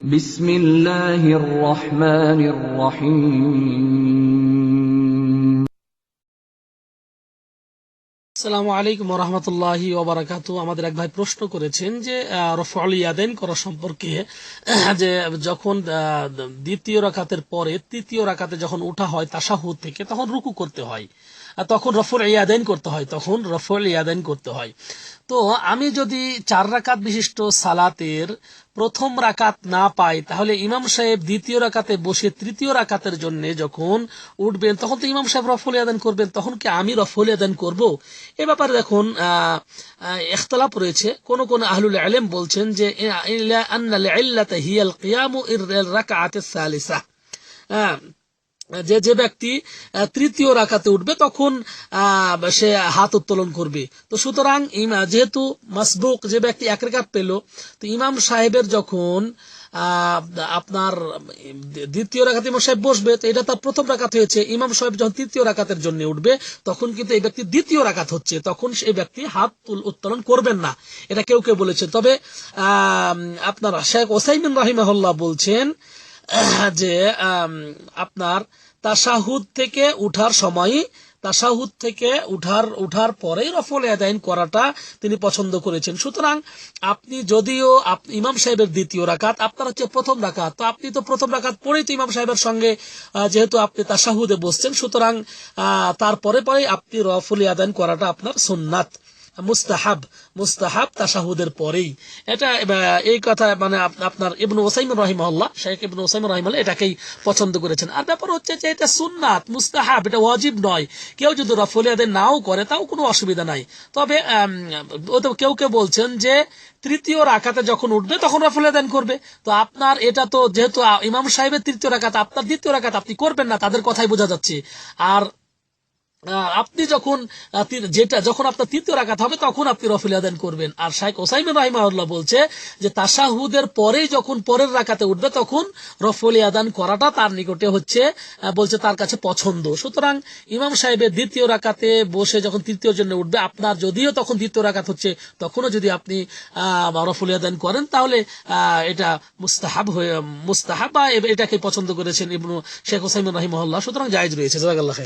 বিসমিল্লাহির রহমানির ওবরাকাত আমাদের এক ভাই প্রশ্ন করেছেন যে রফল ইয়াদেন করা সম্পর্কে যে যখন দ্বিতীয় রাখাতের পরে, তৃতীয় রাখাতে যখন উঠা হয় তাসাহুদ থেকে, তখন রুকু করতে হয়। তখন রফল ইয়াদেন করতে হয়, তখন রফল ইয়াদেন করতে হয়। তো আমি যদি চার রাকাত বিশিষ্ট সালাতের প্রথম রাকাত না পায় তাহলে ইমাম সাহেব দ্বিতীয় রাকাতে বসে তৃতীয় রাকাতের জন্য যখন উঠবেন তখন তো ইমাম সাহেব রফল আদান করবেন তখন কি আমি রফল আদান করব? এ ব্যাপারে দেখুন আহ, রয়েছে। কোন কোন আহলুল আলেম বলছেন যে ইলা আন্নাল ইল্লাতা হিয়াল কিয়ামু ইর রাকাআতিস সালিসা। হ্যাঁ যে যে ব্যক্তি তৃতীয় রাকাতে উঠবে, তখন সে হাত উত্তোলন করবে। তো সুতরাং যেহেতু মাসবুক যে ব্যক্তি এক রেখাত পেল, তো ইমাম সাহেবের যখন আপনার দ্বিতীয় রাকাতে ইমাম সাহেব বসবে, তো এটা তার প্রথম রাকাত হয়েছে। ইমাম সাহেব যখন তৃতীয় রাকাতের জন্য উঠবে, তখন কিন্তু এই ব্যক্তি দ্বিতীয় রাকাত হচ্ছে। তখন সেই ব্যক্তি হাত উত্তোলন করবেন না। এটা কেউ কেউ বলেছে। তবে আপনার, শেখ ওসাইমিন রাহিমাহুল্লাহ বলছেন যে আপনার তাসাহুদ থেকে উঠার সময়, তাসাহুদ থেকে উঠার উঠার পরেই রফল আদায়ন করাটা তিনি পছন্দ করেছেন। সুতরাং আপনি যদিও ইমাম সাহেবের দ্বিতীয় রাকাত, আপনার হচ্ছে প্রথম রাকাত, তো আপনি তো প্রথম রাকাত পরেই তো ইমাম সাহেবের সঙ্গে যেহেতু আপনি তাসাহুদে বসছেন, সুতরাং তারপরে পরে আপনি রফল আদায়ন করাটা আপনার সুন্নাত। মুস্তাহাব মুস্তাহাব তাসাহুদের পরেই। এটা এই কথা মানে আপনার ইবনু ওসাইম রহিমহল্লা শেখ ইবনু ওসাইম রহিমহল্লা এটাকেই পছন্দ করেছেন। আর ব্যাপার হচ্ছে যে এটা সুন্নাত, মুস্তাহাব, এটা ওয়াজিব নয়। কেউ যদি রফল আদায় নাও করে, তাও কোনো অসুবিধা নাই। তবে কেউ কেউ বলছেন যে তৃতীয় রাকাতে যখন উঠবে, তখন রফল আদান করবে। তো আপনার এটা তো যেহেতু ইমাম সাহেবের তৃতীয় রাকাত, আপনার দ্বিতীয় রাকাত আপনি করবেন না, তাদের কথাই বোঝা যাচ্ছে। আর আপনি যখন যেটা যখন আপনার তৃতীয় রাকাত হবে, তখন আপনি রফিল আদান করবেন। আর শাইখ ওসাইমিন রাহিমাহুল্লাহ বলছে যে তাসাহুদের পরেই যখন পরের রাকাতে উঠবে, তখন রফল আদান করাটা তার নিকটে হচ্ছে বলছে তার কাছে পছন্দ। সুতরাং ইমাম সাহেবের দ্বিতীয় রাকাতে বসে যখন তৃতীয় জন্য উঠবে, আপনার যদিও তখন দ্বিতীয় রাকাত হচ্ছে, তখনও যদি আপনি রফল আদান করেন, তাহলে এটা মুস্তাহাব হয়ে, মুস্তাহাব বা এটাকে পছন্দ করেছেন ইবনু শেখ ওসাইমিন রাহিমাহুল্লাহ। সুতরাং জায়জ রয়েছে। জাজাকাল্লাহ